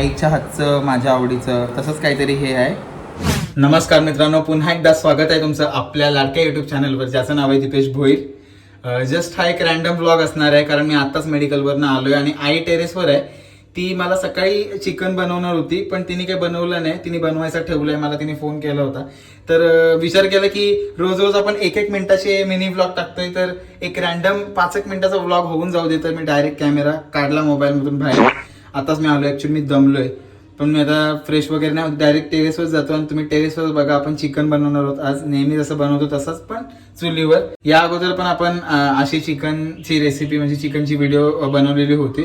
आईच्या हातचं माझ्या आवडीचं तसंच काहीतरी हे आहे. नमस्कार मित्रांनो पुन्हा एकदा स्वागत आहे तुमचं आपल्या लाडक्या युट्यूब चॅनलवर ज्याचं नाव आहे दिपेश भोईर. जस्ट हा एक रॅन्डम ब्लॉग असणार आहे कारण मी आत्ताच मेडिकलवरनं आलो आहे आणि आई टेरेसवर आहे. ती मला सकाळी चिकन बनवणार होती पण तिने काही बनवलं नाही. तिने बनवायचं ठेवलंय मला तिने फोन केला होता. तर विचार केला की रोज रोज आपण एक एक मिनिटाचे मिनी ब्लॉग टाकतोय तर एक रॅन्डम पाच एक मिनिटाचा ब्लॉग होऊन जाऊ दे तर मी डायरेक्ट कॅमेरा काढला मोबाईलमधून बाहेर. आताच मी आलो ऍक्च्युली मी दमलोय. पण मी आता फ्रेश वगैरे नाही डायरेक्ट टेरेसवर जातो आणि तुम्ही टेरेसवर बघा आपण चिकन बनवणार आहोत. आज नेहमी जसं बनवतो तसंच पण चुलीवर. या अगोदर पण आपण अशी चिकनची रेसिपी म्हणजे चिकनची व्हिडिओ बनवलेली होती.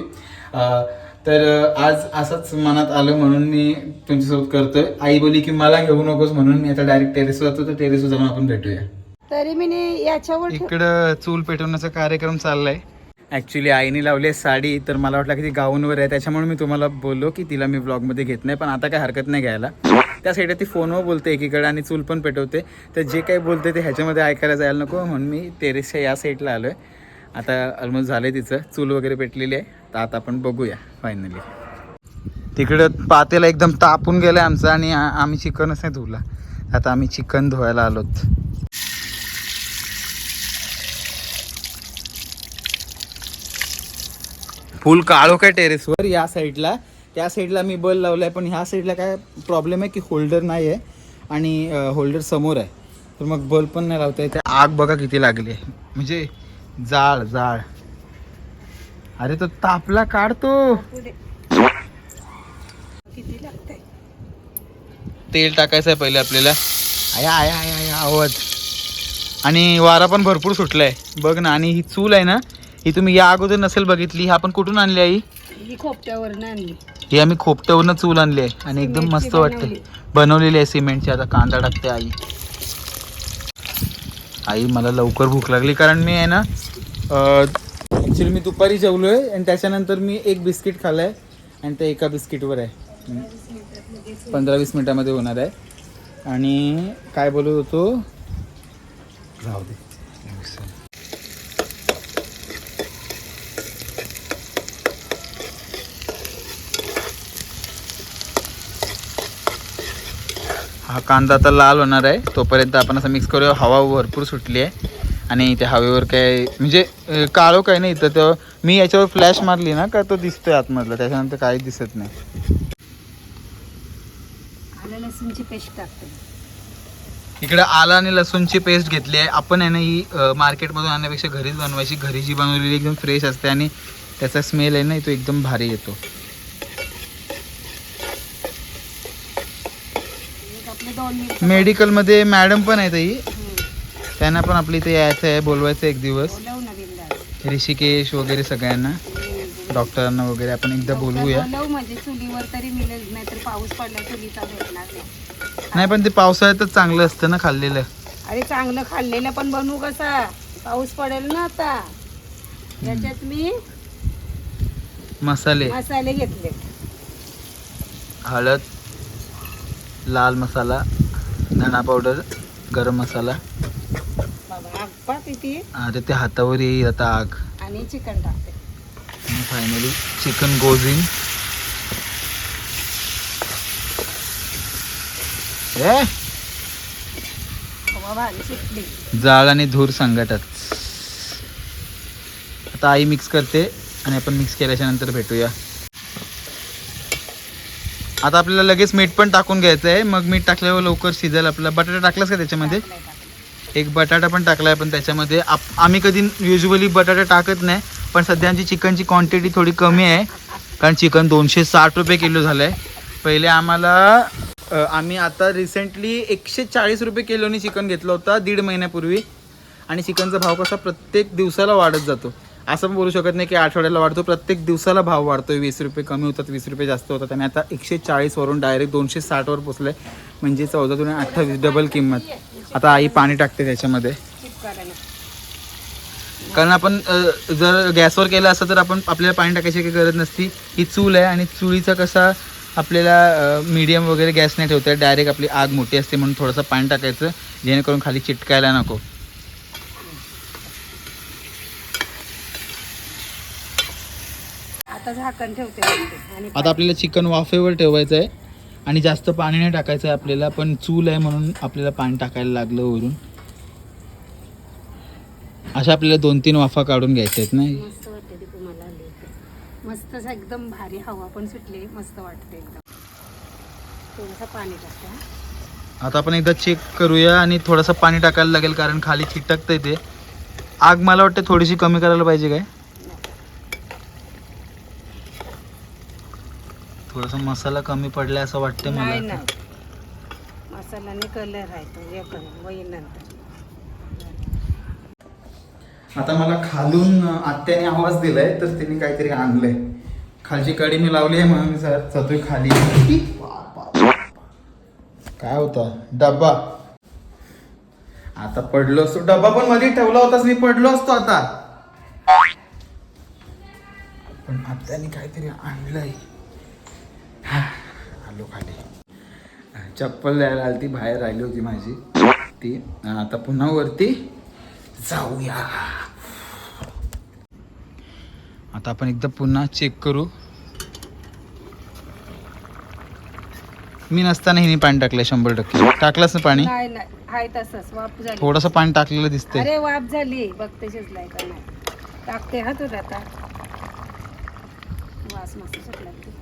तर आज असंच मनात आलं म्हणून मी तुमच्यासोबत करतोय. आई बोली की मला घेऊ नकोस म्हणून मी आता डायरेक्ट टेरेसवर जातो तर टेरेसवर जाऊन आपण भेटूया. तरी मी नी याच्यावर इकडं चूल पेटवण्याचा कार्यक्रम चाललाय. ॲक्च्युली आईने लावली आहे साडी तर मला वाटलं की ती गाऊनवर आहे. त्याच्यामुळे मी तुम्हाला बोललो की तिला मी ब्लॉगमध्ये घेत नाही पण आता काय हरकत नाही घ्यायला. त्या साईडला ती फोनवर बोलते एकीकडे आणि चूल पण पेटवते. तर जे काही बोलते ते ह्याच्यामध्ये ऐकायला जायला नको म्हणून मी टेरेसच्या या साईडला आलो आहे आता ऑलमोस्ट झालं आहे तिचं. चूल वगैरे पेटलेली आहे. तर आता आपण बघूया फायनली तिकडं पातेला एकदम तापून गेलं आहे आमचं आणि आम्ही चिकनच नाही धुवला. आता आम्ही चिकन धुवायला आलोत. फुल काळो काय टेरेसवर या साईडला त्या साईडला मी बल लावलाय पण ह्या साईडला काय प्रॉब्लेम आहे की होल्डर नाही आहे आणि होल्डर समोर आहे. तर मग बल्ब पण नाही लावता येते. आग बघा किती लागली आहे. म्हणजे जाळ जाळ. अरे तो तापला काढतो पुढे. किती लागतंय? तेल टाकायचं आहे पहिले आपल्याला. आया आया आया आया आवाज. आणि वारा पण भरपूर सुटलाय. बघ ना आणि ही चूल आहे ना ही तुम्ही या अगोदर नसेल बघितली ही आपण कुठून आणली आई? ही खोपट्यावर आणली. ही आम्ही खोपट्यावरनं चूल आणली आहे आणि एकदम मस्त वाटते. बनवली. बनवलेली आहे सिमेंटची आता कांदा टाकते आई. आई मला लवकर भूक लागली कारण मी आहे ना ॲक्च्युली मी दुपारी जेवलो आहे आणि त्याच्यानंतर मी एक बिस्किट खाल्लं आहे आणि ते एका बिस्किटवर आहे. पंधरा वीस मिनिटामध्ये होणार आहे. आणि काय बोलत होतो? जाऊ दे. हा कांदा आता लाल होणार आहे. तोपर्यंत आपण असं मिक्स करूया. हवा भरपूर सुटली आहे. आणि त्या हवेवर काय म्हणजे काळो काय नाही. इथं तर मी याच्यावर फ्लॅश मारली ना का तो दिसतोय आतमधला? त्याच्यानंतर काही दिसत नाही. आलं लसूणची पेस्ट टाकते. इकडे आला आणि लसूणची पेस्ट घेतली आहे. आपण आहे ना ही मार्केटमधून आणण्यापेक्षा घरीच बनवायची. घरी जी बनवलेली एकदम फ्रेश असते आणि त्याचा स्मेल आहे ना तो एकदम भारी येतो एक आपले दोन मिनिट मेडिकलमध्ये मॅडम पण आहेत ही त्यांना पण आपली इथे यायचं आहे बोलवायचं एक दिवस. ऋषिकेश वगैरे सगळ्यांना डॉक्टरांना वगैरे आपण एकदा बोलवूया. बोलव म्हणजे चुलीवर तरी मिळेल नाही तर पाऊस पडला चुलीचा भेटणार नाही. नाही पण ते पावसाळ्यातच चांगलं असतं ना खाल्लेलं. अरे चांगलं खाल्लेलं पण बनवू कसा? पाऊस पडेल ना आता. याच्यात मी मसाले. मसाले घेतले. हळद लाल मसाला धणा पावडर गरम मसाला. अरे ते हातावर येईल आता आग. आणि चिकन टाकते. फायनली चिकन गोजिंग सुटली जाळ आणि धूर संगटात. आता आई मिक्स करते आणि आपण मिक्स केल्याच्यानंतर भेटूया. आता आपल्याला लगेच मीठ पण टाकून घ्यायचं आहे मग मीठ टाकल्यावर लवकर शिजेल आपल्याला बटाटा टाकलास का त्याच्यामध्ये? एक बटाटा पण टाकला आहे पण त्याच्यामध्ये. आप आम्ही कधी युजली बटाटा टाकत नाही पण सध्या आमची चिकनची क्वांटिटी थोडी कमी आहे. कारण चिकन दोनशे साठ रुपये किलो झालं आहे पहिले आम्हाला आम्ही आता रिसेंटली एकशे चाळीस रुपये किलोनी चिकन घेतलं होतं दीड महिन्यापूर्वी. आणि चिकनचा भाव कसा प्रत्येक दिवसाला वाढत जातो. असं पण बोलू शकत नाही की आठवड्याला वाढतो. प्रत्येक दिवसाला भाव वाढतोय. वीस रुपये कमी होतात वीस रुपये जास्त होतात. आणि आता एकशे चाळीसवरून डायरेक्ट दोनशे साठवर पोचलं आहे म्हणजे चौदा दोन अठ्ठावीस डबल किंमत. आता आई पाणी टाकते त्याच्यामध्ये. कारण आपण जर गॅसवर केलं असतं तर आपण आपल्याला पाणी टाकायची काही गरज नसती. ही चूल आहे आणि चुलीचा कसा आपल्याला मीडियम वगैरे गॅस नाही ठेवता डायरेक्ट आपली आग मोठी असते म्हणून थोडंसं पाणी टाकायचं. जेणेकरून खाली चिटकायला नको. आता आता झाकण ठेवते वरती. आणि आता आपल्याला चिकन वाफेवर ठेवायचं आहे आणि जास्त पाणी नाही टाकायचं आहे आपल्याला पण चूल आहे म्हणून आपल्याला पाणी टाकायला लागलं वरून अशा आपल्याला दोन तीन वाफा काढून घ्यायच्या आहेत नाही मस्त वाटते ती तुम्हाला आली इथे. मस्त असं एकदम भारी हवा पण सुटली मस्त वाटते एकदम थोडंसं पाणी टाकते. आता आपण एकदा चेक करूया आणि थोडंसं पाणी टाकायला लागेल कारण खाली चिटकतंय ते आग मला वाटतं थोडीशी कमी करायला पाहिजे काय थोडासा मसाला कमी पडलाय असं वाटतं नाही मला. नाही मसाल्याने कलर आहे तो हे नंतर आता मला खालून आत्याने आवाज दिलाय तर तिने काहीतरी आणलंय. खालची कडी मी लावली आहे म्हणून मी जरा जातोय खाली. काय होता? डब्बा. आता पडलो असतो. डब्बा पण मध्ये ठेवला होताच मी पडलो असतो आता. पण आत्याने काहीतरी आणलंय. हा, आलो खाली चप्पल द्यायला आली ती बाहेर राहिली होती माझी. ती आता पुन्हा वरती जाऊया. आता आपण एकदा पुन्हा चेक करू. मी नसताना हिने पाणी टाकलंय शंभर टक्के. टाकलंच ना पाणी? नाही नाही. हाय तसंच. वाफ झाली. थोडंसं पाणी टाकलेलं दिसतंय. अरे वाफ झाली. बघते शिजलाय का नाही. टाकते हा तुझा आता. वास मस्त सुटला की.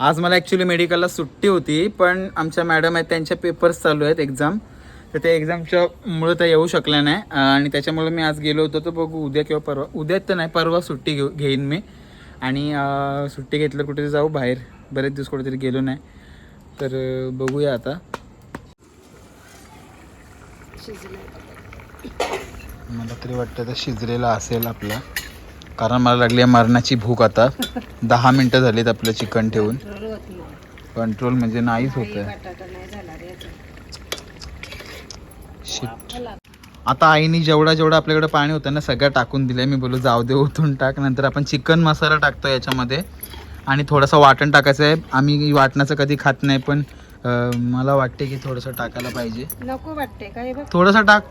आज मला ॲक्च्युली मेडिकलला सुट्टी होती पण आमच्या मॅडम आहेत त्यांच्या पेपर्स चालू आहेत एक्झाम तर त्या एक्झामच्या मुळे त्या येऊ शकल्या नाही. आणि त्याच्यामुळे मी आज गेलो होतो तर बघू उद्या किंवा परवा उद्या तर नाही परवा सुट्टी घेऊ घेईन मी. आणि सुट्टी घेतलं कुठे जाऊ बाहेर. बरेच दिवस कुठेतरी गेलो नाही. तर बघूया आता. मला तरी वाटतं तर शिजलेला असेल आपला. कारण मला लागली आहे मरणाची भूक आता. दहा मिनटं झालीत आपलं चिकन ठेवून. कंट्रोल म्हणजे नाहीच होत आहे. आता आईने जेवढा जेवढा आपल्याकडे पाणी होतं ना सगळं टाकून दिलंय. मी बोललो जाऊ दे ओतून टाक. नंतर आपण चिकन मसाला टाकतो याच्यामध्ये. आणि थोडंसं वाटण टाकायचं आहे आम्ही वाटणाचं कधी खात नाही पण मला वाटते की थोडंसं टाकायला पाहिजे. नको वाटते काय थोडंसं टाक.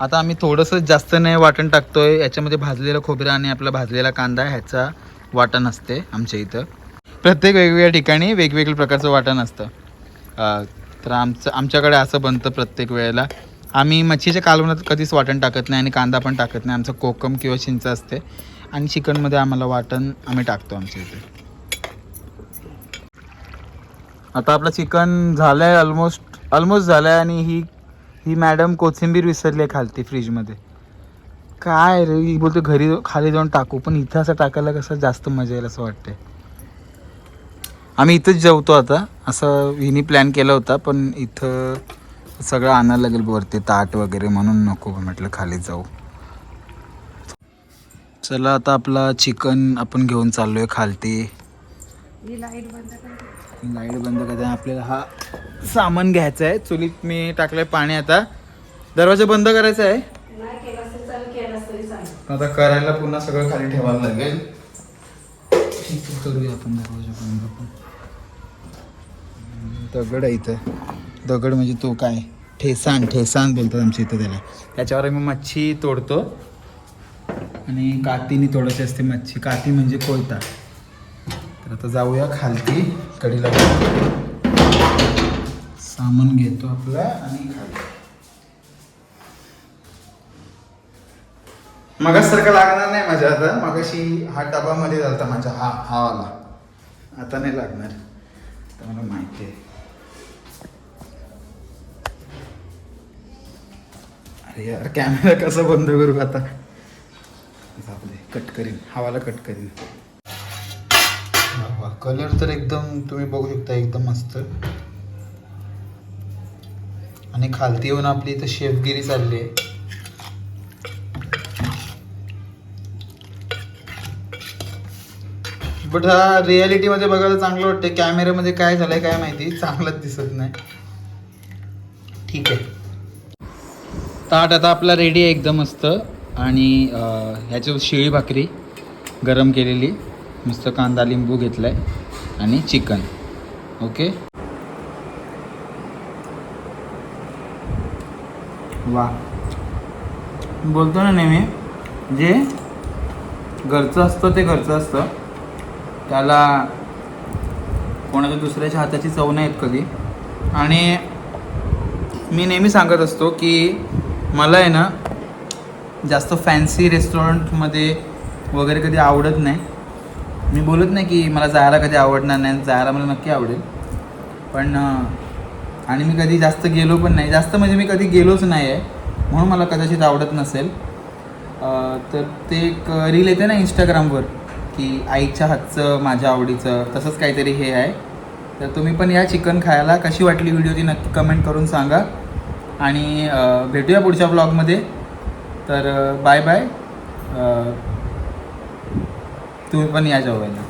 आता आम्ही थोडंसं जास्त नाही वाटण टाकतोय. याच्यामध्ये भाजलेलं खोबरं आणि आपला भाजलेला कांदा ह्याचा वाटण असते आमच्या इथं. प्रत्येक वेगवेगळ्या ठिकाणी वेगवेगळ्या प्रकारचं वाटण असतं. तर आमचं आमच्याकडे असं बनतं प्रत्येक वेळेला. आम्ही मच्छीच्या कालवणात कधीच वाटण टाकत नाही आणि कांदा पण टाकत नाही. आमचं कोकम किंवा चिंच असते. आणि चिकनमध्ये आम्हाला वाटण आम्ही टाकतो आमच्या इथे. आता आपलं चिकन झालं आहे ऑलमोस्ट ऑलमोस्ट झालं आहे आणि ही ही मॅडम कोथिंबीर विसरली आहे खालती फ्रीजमध्ये. काय रे ही बोलते घरी खाली जाऊन टाकू पण इथं असं टाकायला कसं जास्त मजा येईल असं वाटते आम्ही इथंच जेवतो आता असं हिनी प्लॅन केला होता पण इथं सगळं आणायला लागेल वरती ताट वगैरे म्हणून नको म्हटलं खाली जाऊ. चला आता आपला चिकन आपण घेऊन चाललो आहे खालती. लाइट बंद कर लाइट बंद करता आपल्याला हा सामान घ्यायचं आहे. चुलीत मी टाकलंय पाणी आता. दरवाजा बंद करायचा आहे. आता करायला पुन्हा सगळं खाली ठेवायला लागेल. इथं करूया आपण दरवाजा बंद पण. हम्म, दगड आहे इथं. दगड म्हणजे तो काय? ठेसान ठेसान बोलतात आमच्या इथं त्याला. त्याच्यावर आम्ही मच्छी तोडतो. आणि कातीने तोडायची असते मच्छी. काती म्हणजे कोयता. तर आता जाऊया खालती कडीला सामान घेतो आपला आणि खाली मगासारखं लागणार नाही माझ्या आता. मगाशी हा डबामध्ये झालता माझ्या हा हा वाला. आता नाही लागणार. तर मला माहिती आहे. अरे यार कॅमेरा कसा बंद करू आता? कट करीन. हवाला कट करीन. कलर तर एकदम तुम्ही बघू शकता एकदम मस्त. आणि खालती येऊन आपली इथं शेफगिरी चालली आहे. बट हा रियालिटीमध्ये बघायला चांगलं वाटतं कॅमेऱ्यामध्ये काय झालंय काय माहिती? चांगलंच दिसत नाही. ठीक आहे. ताट आता आपला रेडी आहे एकदम मस्त. आणि अं, ह्याच्यावर शिळी भाकरी गरम केलेली. मस्त कांदा लिंबू घेतलाय आणि चिकन. ओके? वा बोलतो ना नेहमी जे घरचं असतं ते घरचं असतं. त्याला कोणाच्या दुसऱ्याच्या हाताची चव नाही येत कधी. आणि मी नेहमी सांगत असतो की मला आहे ना जास्त फॅन्सी रेस्टॉरंटमध्ये वगैरे कधी आवडत नाही. मी बोलत नाही की मला जायला कधी आवडणार नाही जायला मला नक्की आवडेल. पण आणि मी कधी जास्त गेलो पण नाही. जास्त म्हणजे मी कधी गेलोच नाही आहे म्हणून मला कदाचित आवडत नसेल. तर ते एक रील येते ना इंस्टाग्रामवर की आईच्या हातचं माझ्या आवडीचं तसंच काहीतरी हे आहे. तर तुम्ही पण या चिकन खायला. कशी वाटली व्हिडिओ ती नक्की कमेंट करून सांगा. आणि भेटूया पुढच्या ब्लॉगमध्ये तर बाय बाय तुम्ही पण या जेवायला